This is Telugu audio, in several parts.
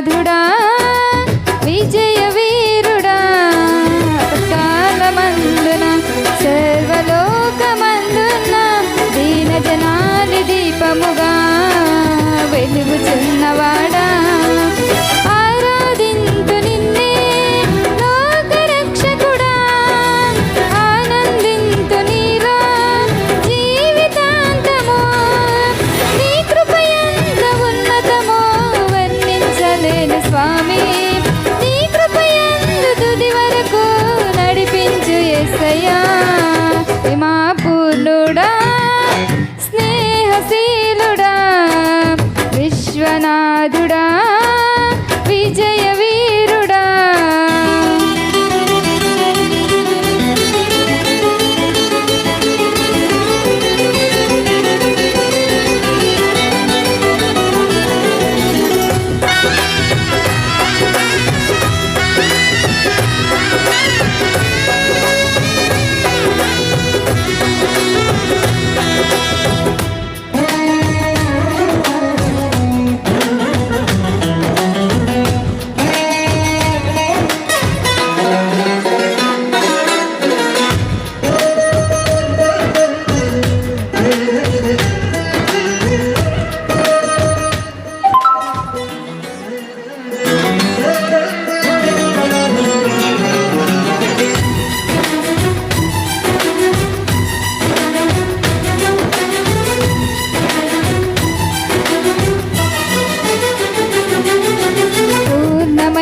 मधुरा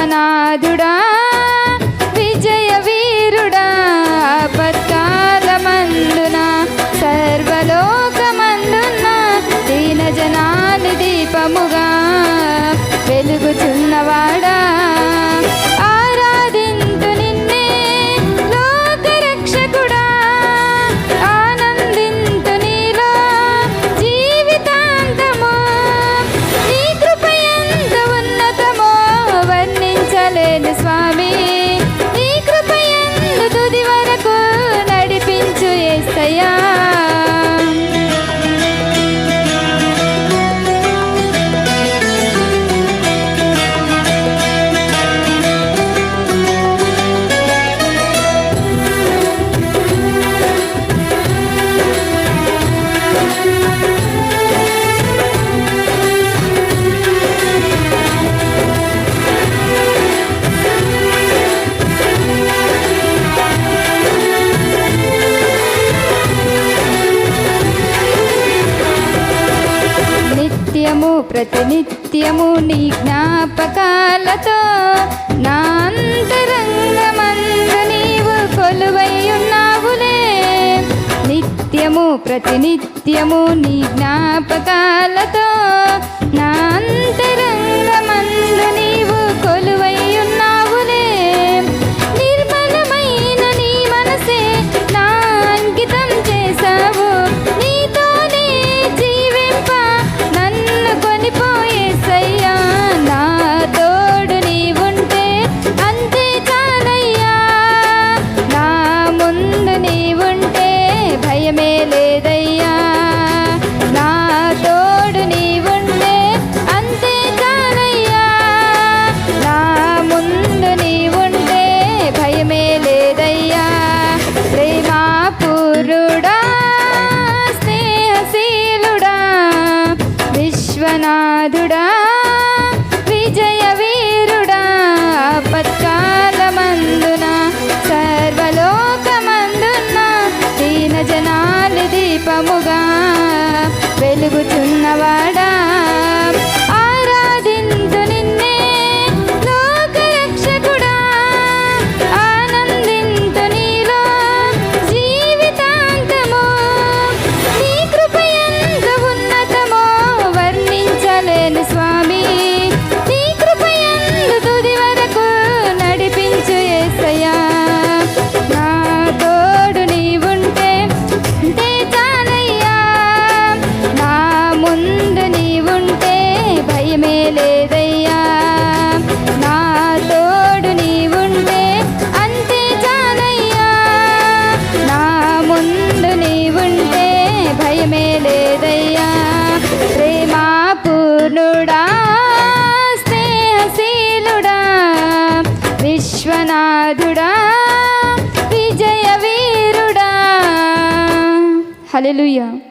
లోకనాథుడా ప్రతినిత్యము నీ జ్ఞాపకాలతో నా అంతరంగమందు నీవు కొలువైయున్నావులే నిత్యము ప్రతినిత్యము నీ జ్ఞాపకాలతో Hallelujah.